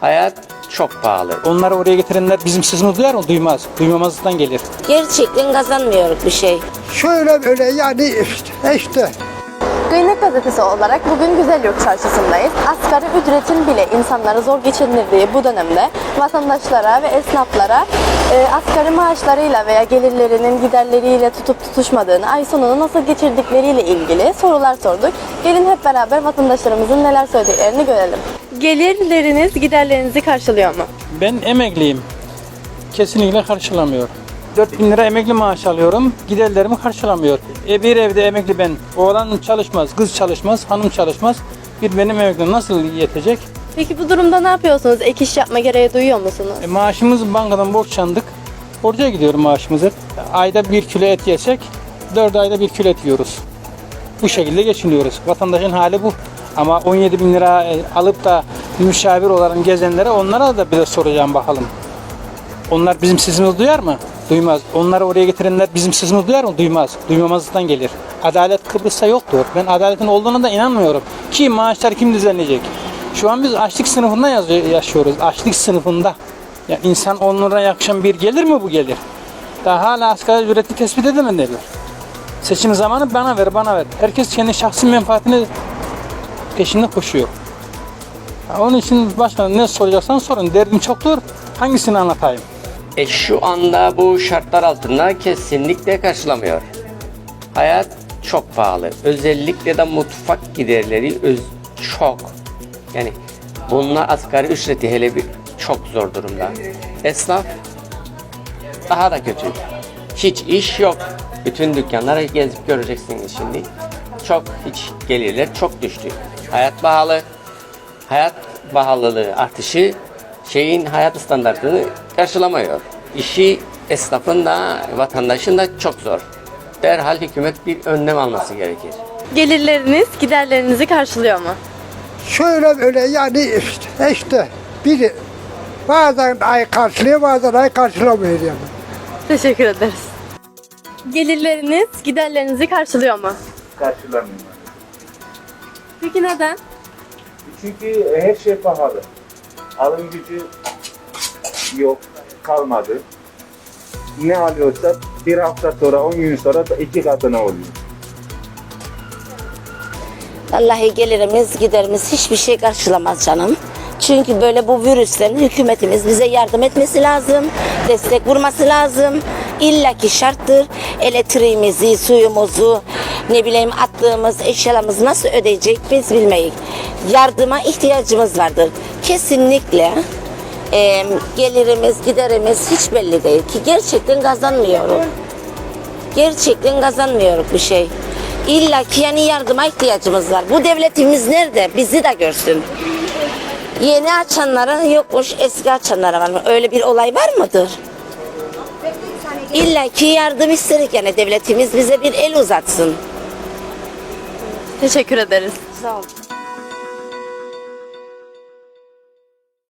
Hayat çok pahalı. Onları oraya getirenler bizim sesimizi duyar mı? Duymaz. Duymamazlıktan gelir. Gerçekten kazanmıyoruz bir şey. Şöyle böyle yani işte, işte. Gıynek gazetesi olarak bugün Güzelyurt Çarşısı'ndayız. Asgari ücretin bile insanları zor geçindirdiği bu dönemde vatandaşlara ve esnaflara e, asgari maaşlarıyla veya gelirlerinin giderleriyle tutup tutuşmadığını, ay sonunu nasıl geçirdikleriyle ilgili sorular sorduk. Gelin hep beraber vatandaşlarımızın neler söylediklerini görelim. Gelirleriniz giderlerinizi karşılıyor mu? Ben emekliyim. Kesinlikle karşılamıyor. 4000 lira emekli maaş alıyorum. Giderlerimi karşılamıyor. E bir evde emekli ben. Oğlan çalışmaz, kız çalışmaz, hanım çalışmaz. Bir benim emekli nasıl yetecek? Peki bu durumda ne yapıyorsunuz? Ek iş yapma gereği duyuyor musunuz? E, maaşımız bankadan borçlandık. Borca gidiyorum maaşımız hep. Ayda bir kilo et yesek, dört ayda bir kilo et yiyoruz. Bu şekilde geçiniyoruz. Vatandaşın hali bu. Ama 17 bin lira e, alıp da müşavir olarak gezenlere onlara da bir de soracağım bakalım. Onlar bizim sesimizi duyar mı? Duymaz. Onları oraya getirenler bizim sesimizi duyar mı? Duymaz. Duymamazlıktan gelir. Adalet Kıbrıs'ta yoktur. Ben adaletin olduğuna da inanmıyorum. Ki maaşlar kim düzenleyecek? Şu an biz açlık sınıfında yaşıyoruz. Açlık sınıfında. Ya insan 10 lira yakışan bir gelir mi bu gelir? Daha hala asgari ücreti tespit edemediler. Seçim zamanı bana ver, bana ver. Herkes kendi şahsi menfaatini peşinde koşuyor. Onun için başkanım ne soracaksan sorun. Derdim çoktur. Hangisini anlatayım? E şu anda bu şartlar altında kesinlikle karşılamıyor. Hayat çok pahalı. Özellikle de mutfak giderleri öz çok. Yani bunlar asgari ücreti hele bir çok zor durumda. Esnaf daha da kötü. Hiç iş yok. Bütün dükkanlara gezip göreceksiniz şimdi. Çok hiç gelirler çok düştü. Hayat pahalı. Hayat pahalılığı artışı şeyin hayat standartını karşılamıyor. İşi esnafın da vatandaşın da çok zor. Derhal hükümet bir önlem alması gerekir. Gelirleriniz giderlerinizi karşılıyor mu? Şöyle böyle yani işte, işte. Biri bazen ay karşılıyor bazen ay karşılamıyor yani. Teşekkür ederiz. Gelirleriniz giderlerinizi karşılıyor mu? karşılamıyor. Peki neden? Çünkü her şey pahalı. Alım gücü yok, kalmadı. Ne alıyorsa bir hafta sonra, 10 gün sonra da iki katına oluyor. Vallahi gelirimiz giderimiz hiçbir şey karşılamaz canım. Çünkü böyle bu virüsten hükümetimiz bize yardım etmesi lazım. Destek vurması lazım. İlla ki şarttır. Elektriğimizi, suyumuzu, ne bileyim attığımız eşyalarımızı nasıl ödeyecek biz bilmeyiz. Yardıma ihtiyacımız vardır. Kesinlikle e, gelirimiz, giderimiz hiç belli değil ki gerçekten kazanmıyorum. Gerçekten kazanmıyoruz bir şey. İlla ki yani yardıma ihtiyacımız var. Bu devletimiz nerede? Bizi de görsün. Yeni açanlara yokmuş, eski açanlara var mı? Öyle bir olay var mıdır? İlla ki yardım isterik yani devletimiz bize bir el uzatsın. Teşekkür ederiz. Sağ ol.